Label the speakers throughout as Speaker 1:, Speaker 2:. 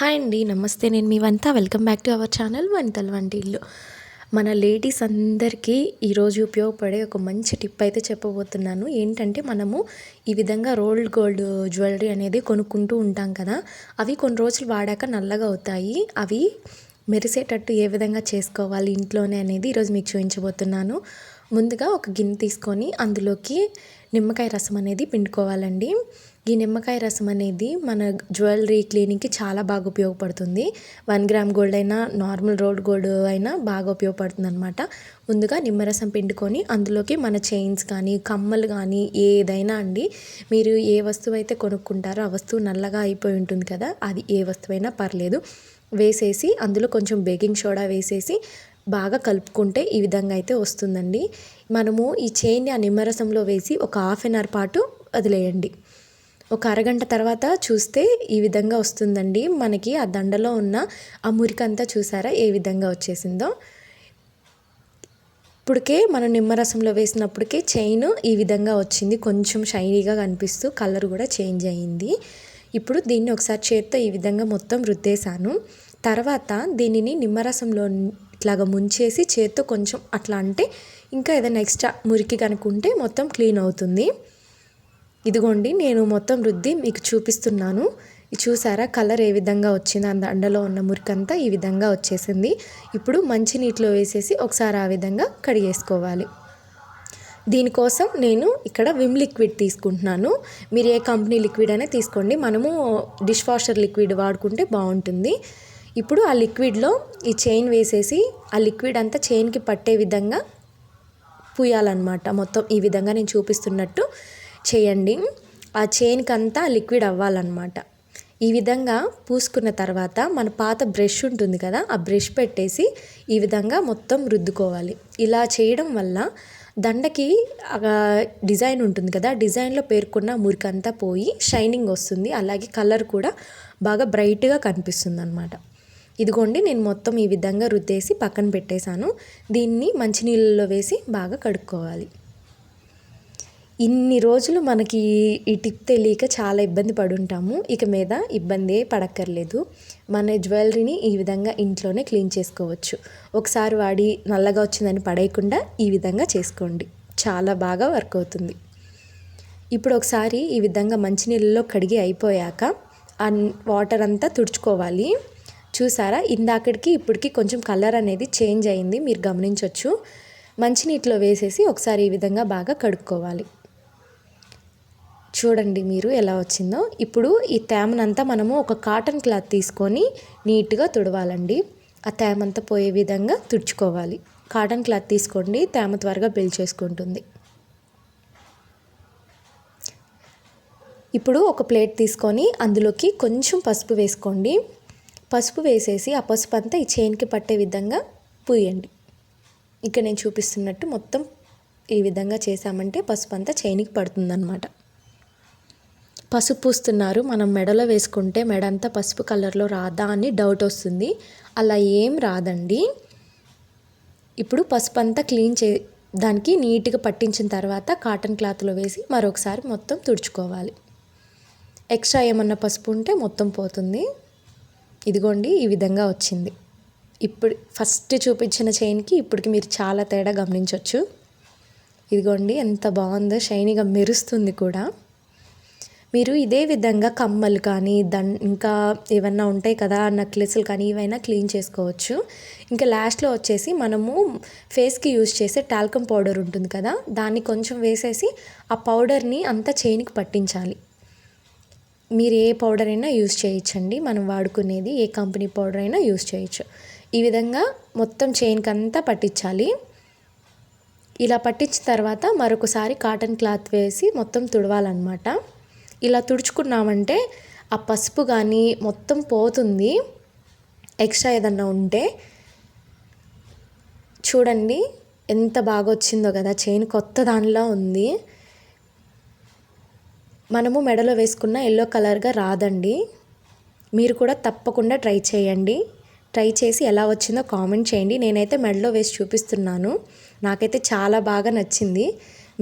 Speaker 1: Hi అండి నమస్తే. నేను మీ వంత. Welcome back to our channel వంటల వంటిల్లు. మన లేడీస్ అందరికీ ఈరోజు ఉపయోగపడే ఒక మంచి టిప్ అయితే చెప్పబోతున్నాను. ఏంటంటే మనము ఈ విధంగా రోల్డ్ గోల్డ్ జ్యువెలరీ అనేది కొనుక్కుంటూ ఉంటాం కదా అవి కొన్ని రోజులు వాడాక నల్లగా అవుతాయి. అవి మెరిసేటట్టు ఏ విధంగా చేసుకోవాలి ఇంట్లోనే అనేది ఈరోజు మీకు చూపించబోతున్నాను. ముందుగా ఒక గిన్నె తీసుకొని అందులోకి నిమ్మకాయ రసం అనేది పిండుకోవాలండి. ఈ నిమ్మకాయ రసం అనేది మన జ్యువెలరీ క్లీనింగ్కి చాలా బాగా ఉపయోగపడుతుంది. వన్ గ్రామ్ గోల్డ్ అయినా నార్మల్ రోడ్ గోల్డ్ అయినా బాగా ఉపయోగపడుతుంది అనమాట ముందుగా నిమ్మరసం పిండుకొని అందులోకి మన చైన్స్ కానీ కమ్మలు కానీ ఏదైనా అండి మీరు ఏ వస్తువు అయితే కొనుక్కుంటారో ఆ వస్తువు నల్లగా అయిపోయి ఉంటుంది కదా అది ఏ వస్తువైనా పర్లేదు. వేసేసి అందులో కొంచెం బేకింగ్ సోడా వేసేసి బాగా కలుపుకుంటే ఈ విధంగా అయితే వస్తుందండి. మనము ఈ చైన్ని ఆ నిమ్మరసంలో వేసి ఒక హాఫ్ అన్ అవర్ పాటు వదిలేయండి. ఒక అరగంట తర్వాత చూస్తే ఈ విధంగా వస్తుందండి. మనకి ఆ దండలో ఉన్న ఆ మురికంతా చూసారా? ఏ విధంగా వచ్చేసిందో. ఇప్పటికే మనం నిమ్మరసంలో వేసినప్పటికే చైన్ ఈ విధంగా వచ్చింది. కొంచెం షైనీగా కనిపిస్తూ కలర్ కూడా చేంజ్ అయ్యింది ఇప్పుడు దీన్ని ఒకసారి చేత్తో ఈ విధంగా మొత్తం రుద్దేశాను. తర్వాత దీనిని నిమ్మరసంలో ఇట్లాగా ముంచేసి చేత్తో కొంచెం అట్లా అంటే ఇంకా ఏదైనా ఎక్స్ట్రా మురికి కనుక్కుంటే మొత్తం క్లీన్ అవుతుంది. ఇదిగోండి నేను మొత్తం రుద్ది మీకు చూపిస్తున్నాను. చూసారా? కలర్ ఏ విధంగా వచ్చింది? అంత అండలో ఉన్న మురికంతా ఈ విధంగా వచ్చేసింది. ఇప్పుడు మంచి నీటిలో వేసేసి ఒకసారి ఆ విధంగా కడిగేసుకోవాలి దీనికోసం నేను ఇక్కడ విమ్ లిక్విడ్ తీసుకుంటున్నాను. మీరు ఏ కంపెనీ లిక్విడ్ అయినా తీసుకోండి. మనము డిష్ వాషర్ లిక్విడ్ వాడుకుంటే బాగుంటుంది. ఇప్పుడు ఆ లిక్విడ్లో ఈ చైన్ వేసేసి ఆ లిక్విడ్ అంతా చైన్కి పట్టే విధంగా పూయాలన్నమాట మొత్తం ఈ విధంగా నేను చూపిస్తున్నట్టు. చేయండి. ఆ చైన్కి అంతా లిక్విడ్ అవ్వాలన్నమాట. ఈ విధంగా పూసుకున్న తర్వాత మన పాత బ్రష్ ఉంటుంది కదా ఆ బ్రష్ పెట్టేసి ఈ విధంగా మొత్తం రుద్దుకోవాలి. ఇలా చేయడం వల్ల దండకి డిజైన్ ఉంటుంది కదా డిజైన్లో పేర్కొన్న మురికంతా పోయి షైనింగ్ వస్తుంది. అలాగే కలర్ కూడా బాగా బ్రైట్గా కనిపిస్తుంది అనమాట ఇదిగోండి నేను మొత్తం ఈ విధంగా రుద్దేసి పక్కన పెట్టేశాను. దీన్ని మంచినీళ్ళలో వేసి బాగా కడుక్కోవాలి. ఇన్ని రోజులు మనకి ఈ టిప్ తెలియక చాలా ఇబ్బంది పడుంటాము. ఇక మీద ఇబ్బంది పడక్కర్లేదు. మన జ్యువెలరీని ఈ విధంగా ఇంట్లోనే క్లీన్ చేసుకోవచ్చు. ఒకసారి వాడి నల్లగా వచ్చిందని పడేయకుండా ఈ విధంగా చేసుకోండి. చాలా బాగా వర్క్ అవుతుంది. ఇప్పుడు ఒకసారి ఈ విధంగా మంచినీళ్ళలో కడిగి అయిపోయాక ఆ వాటర్ అంతా తుడుచుకోవాలి. చూసారా? ఇందాకడికి ఇప్పటికి కొంచెం కలర్ అనేది చేంజ్ అయింది. మీరు గమనించవచ్చు మంచినీటిలో వేసేసి ఒకసారి ఈ విధంగా బాగా కడుక్కోవాలి. చూడండి మీరు ఎలా వచ్చిందో. ఇప్పుడు ఈ తేమనంతా మనము ఒక కాటన్ క్లాత్ తీసుకొని నీట్గా తుడవాలండి. ఆ తేమంతా పోయే విధంగా తుడుచుకోవాలి. కాటన్ క్లాత్ తీసుకోండి తేమ త్వరగా చేసుకుంటుంది. ఇప్పుడు ఒక ప్లేట్ తీసుకొని అందులోకి కొంచెం పసుపు వేసుకోండి. పసుపు వేసేసి ఆ పసుపు అంతా ఈ చైన్కి పట్టే విధంగా పూయండి. ఇక్కడ నేను చూపిస్తున్నట్టు మొత్తం ఈ విధంగా చేసామంటే పసుపు అంతా చైన్కి పడుతుందన్నమాట. పసుపు పూస్తున్నారు మనం మెడలో వేసుకుంటే మెడ అంతా పసుపు కలర్లో రాదా అని డౌట్ వస్తుంది. అలా ఏం రాదండి. ఇప్పుడు పసుపు అంతా క్లీన్ చే దానికి నీట్గా పట్టించిన తర్వాత కాటన్ క్లాత్లో వేసి మరొకసారి మొత్తం తుడుచుకోవాలి. ఎక్స్ట్రా ఏమన్నా పసుపు ఉంటే మొత్తం పోతుంది. ఇదిగోండి ఈ విధంగా వచ్చింది. ఇప్పుడు ఫస్ట్ చూపించిన చైన్కి ఇప్పటికి మీరు చాలా తేడా గమనించవచ్చు ఇదిగోండి ఎంత బాగుందో షైనీగా మెరుస్తుంది కూడా. మీరు ఇదే విధంగా కమ్మలు కానీ దన్ ఇంకా ఏమన్నా ఉంటాయి కదా నెక్లెస్లు కానీ ఇవైనా క్లీన్ చేసుకోవచ్చు. ఇంకా లాస్ట్లో వచ్చేసి మనము ఫేస్కి యూజ్ చేసే టాల్కమ్ పౌడర్ ఉంటుంది కదా దాన్ని కొంచెం వేసేసి ఆ పౌడర్ని అంతా చైన్కి పట్టించాలి. మీరు ఏ పౌడర్ అయినా యూజ్ చేయొచ్చండి. మనం వాడుకునేది ఏ కంపెనీ పౌడర్ అయినా యూజ్ చేయొచ్చు. ఈ విధంగా మొత్తం చైన్కి అంతా పట్టించాలి. ఇలా పట్టించిన తర్వాత మరొకసారి కాటన్ క్లాత్ వేసి మొత్తం తుడవాలన్నమాట. ఇలా తుడుచుకున్నామంటే ఆ పసుపు కానీ మొత్తం పోతుంది. ఎక్స్ట్రా ఏదన్నా ఉంటే చూడండి ఎంత బాగా వచ్చిందో కదా చైన్ కొత్త దానిలో ఉంది. మనము మెడలో వేసుకున్న ఎల్లో కలర్గా రాదండి. మీరు కూడా తప్పకుండా ట్రై చేయండి. ట్రై చేసి ఎలా వచ్చిందో కామెంట్ చేయండి. నేనైతే మెడలో వేసి చూపిస్తున్నాను. నాకైతే చాలా బాగా నచ్చింది.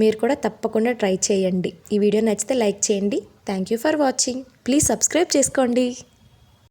Speaker 1: మీరు కూడా తప్పకుండా ట్రై చేయండి. ఈ వీడియో నచ్చితే లైక్ చేయండి. Thank you for watching please subscribe చేసుకోండి.